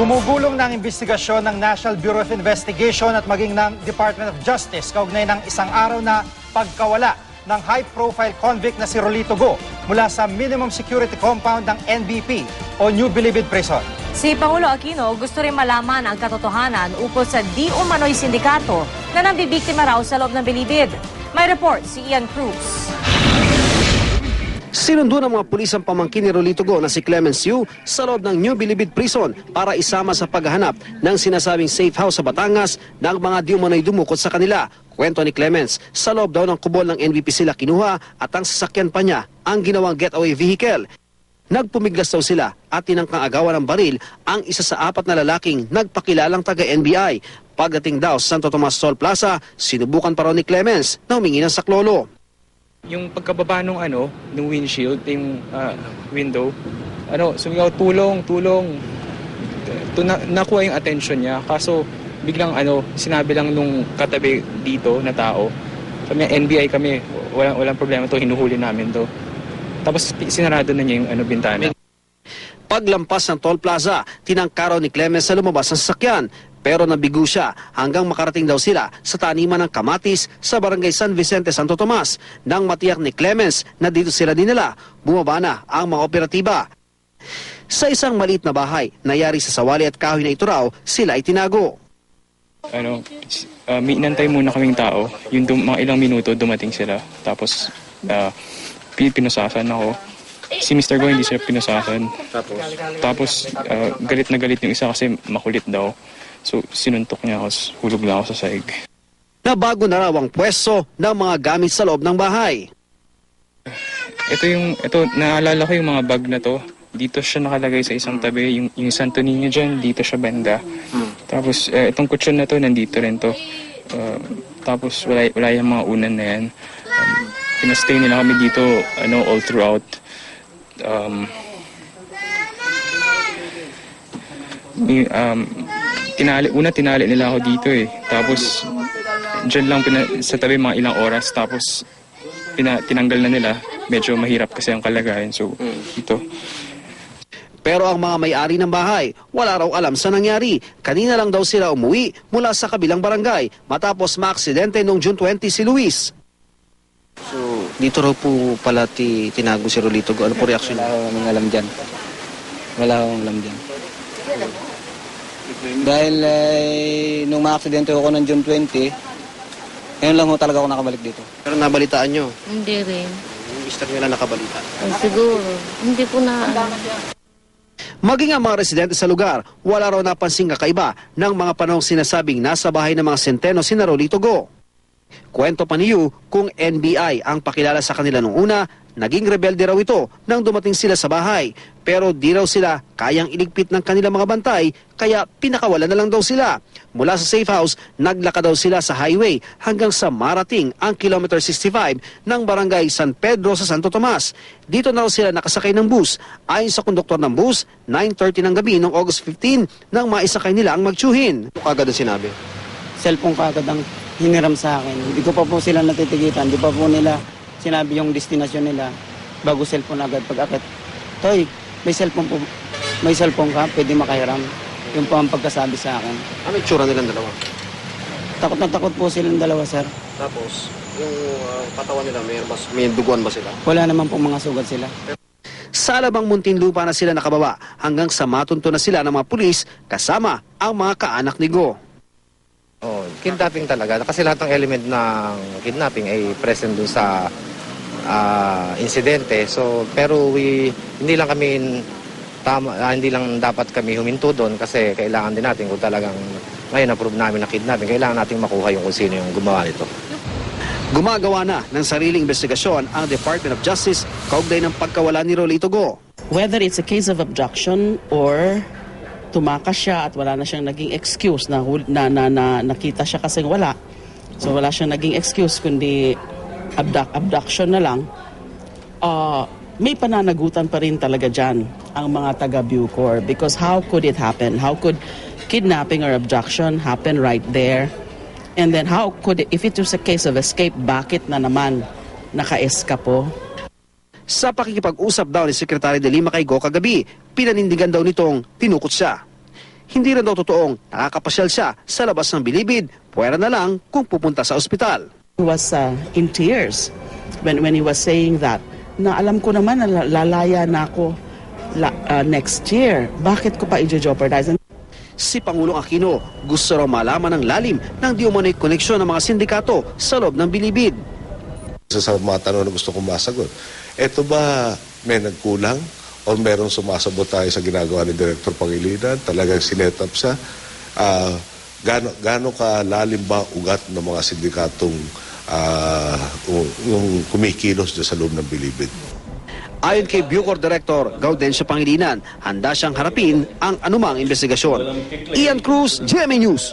Gumugulong ng investigasyon ng National Bureau of Investigation at maging ng Department of Justice kaugnay ng isang araw na pagkawala ng high-profile convict na si Rolito Go mula sa minimum security compound ng NBP o New Bilibid Prison. Si Pangulo Aquino gusto rin malaman ang katotohanan ukol sa di umano'y sindikato na nambibiktima raw sa loob ng bilibid. May report si Ian Cruz. Sinundo ng mga pulis ang pamangkin ni Rolito Go na si Clemens Yu sa loob ng New Bilibid Prison para isama sa paghahanap ng sinasabing safe house sa Batangas ng mga di umano'y dumukot sa kanila. Kwento ni Clemens, sa loob daw ng kubol ng NBP sila kinuha at ang sasakyan pa niya ang ginawang getaway vehicle. Nagpumiglas daw sila at tinangkang agawan ng baril ang isa sa apat na lalaking nagpakilalang taga-NBI. Pagdating daw sa Santo Tomas Toll Plaza, sinubukan pa raw ni Clemens na humingi ng saklolo. Yung pagkababa nung ano, nung windshield, yung ah, window, ano, sumigaw, tulong, tulong. To, na, nakuha yung attention niya. Kaso, biglang ano, sinabi lang nung katabi dito na tao, kami, NBI kami, walang, walang problema to, hinuhuli namin to. Tapos, sinarado na niya yung ano, bintana. Paglampas ng toll plaza, tinangkaraw ni Clemens sa lumabas ng sasakyan. Pero nabigo siya hanggang makarating daw sila sa taniman ng kamatis sa barangay San Vicente, Santo Tomas. Nang matiyak ni Clemens na dito sila dinala, bumaba na ang mga operatiba. Sa isang maliit na bahay, nayari sa sawali at kahoy na ito raw, sila ay tinago. ano, uh, may inantay muna kaming tao. Yung dum- mga ilang minuto dumating sila. Tapos, uh, pi- pinusasan ako. Si Mr. Go hindi siya pinusasan. Tapos, tapos uh, galit na galit yung isa kasi makulit daw. So, sinuntok niya ako, hulog na ako sa saig. Na bago na raw ang pwesto ng mga gamit sa loob ng bahay. Ito yung, ito, naalala ko yung mga bag na to. Dito siya nakalagay sa isang tabi. Yung, yung Santo Niño dyan, dito siya banda. Tapos, eh, itong kutsyon na to, nandito rin to. Uh, tapos, wala, wala yung mga unan na yan. Um, pinastay nila kami dito, ano, all throughout. Um, um, tinali, una tinali nila ako dito eh. Tapos, dyan lang pina, sa tabi mga ilang oras. Tapos, pina, tinanggal na nila. Medyo mahirap kasi ang kalagayan. So, ito. Pero ang mga may-ari ng bahay, wala raw alam sa nangyari. Kanina lang daw sila umuwi mula sa kabilang barangay matapos maaksidente noong June 20 si Luis. So, dito raw po pala ti, tinago si Rolito. Ano po reaction Wala akong alam dyan. Wala akong alam dyan. Dahil eh, nung ma-aksidente ako ng June 20, ngayon lang ho talaga ako nakabalik dito. Pero nabalitaan nyo, Hindi rin. yung mister nyo lang nakabalita. Oh, siguro. Hindi ko na... Maging ang mga residente sa lugar, wala raw napansing kakaiba ng mga panahong sinasabing nasa bahay ng mga senteno si Rolito Go. Kwento pa ni Yu kung NBI ang pakilala sa kanila nung una, naging rebelde raw ito nang dumating sila sa bahay. Pero di raw sila kayang iligpit ng kanilang mga bantay, kaya pinakawala na lang daw sila. Mula sa safe house, naglakad daw sila sa highway hanggang sa marating ang kilometer 65 ng barangay San Pedro sa Santo Tomas. Dito na raw sila nakasakay ng bus. Ayon sa konduktor ng bus, 9.30 ng gabi noong August 15 nang maisakay nila ang magtsuhin. Kagad ang sinabi. Cellphone kagad ang hiniram sa akin. Hindi ko pa po sila natitigitan. Hindi pa po nila sinabi yung destinasyon nila bago cellphone agad pag akit. Toy, may cellphone po. May cellphone ka, pwede makahiram. Yung po ang pagkasabi sa akin. Ano yung tsura nilang dalawa? Takot na takot po silang dalawa, sir. Tapos, yung uh, katawan nila, may, mas, may duguan ba sila? Wala naman po mga sugat sila. Sa alabang muntinlupa na sila nakababa hanggang sa matunto na sila ng mga pulis kasama ang mga kaanak ni Go. Oh, kidnapping talaga. Kasi lahat ng element ng kidnapping ay present dun sa ah, insidente. So, pero we, hindi lang kami tama, ah, hindi lang dapat kami huminto doon kasi kailangan din natin kung talagang ngayon na-prove namin na kidnapping, kailangan natin makuha yung kung sino yung gumawa nito. Gumagawa na ng sariling investigasyon ang Department of Justice kaugnay ng pagkawala ni Rolito Go. whether it's a case of abduction or tumakas siya at wala na siyang naging excuse na, na, na, na nakita siya kasing wala. So wala siyang naging excuse kundi abduct, abduction na lang. Uh, may pananagutan pa rin talaga dyan ang mga taga Bucor because how could it happen? How could kidnapping or abduction happen right there? And then how could it, if it was a case of escape, bakit na naman naka-eskapo? Sa pakikipag-usap daw ni Secretary de Lima kay Go kagabi, pinanindigan daw nitong tinukot siya. hindi rin daw totoong nakakapasyal siya sa labas ng bilibid, pwera na lang kung pupunta sa ospital. He was uh, in tears when, when he was saying that. Na alam ko naman na la- lalaya na ako la- uh, next year. Bakit ko pa i-jeopardize? Si Pangulong Aquino gusto raw malaman ng lalim ng di umano'y koneksyon ng mga sindikato sa loob ng bilibid. Isa sa mga tanong na gusto kong masagot. Ito ba may nagkulang o merong sumasabot tayo sa ginagawa ni Director Pangilinan? Talagang sinet up siya? Ah, gaano, gaano ka lalim ba ugat ng mga sindikatong ah, yung- kumikilos sa loob ng bilibid? Ayon kay Bucor Director Gaudencio Pangilinan, handa siyang harapin ang anumang investigasyon. Ian Cruz, GMA News.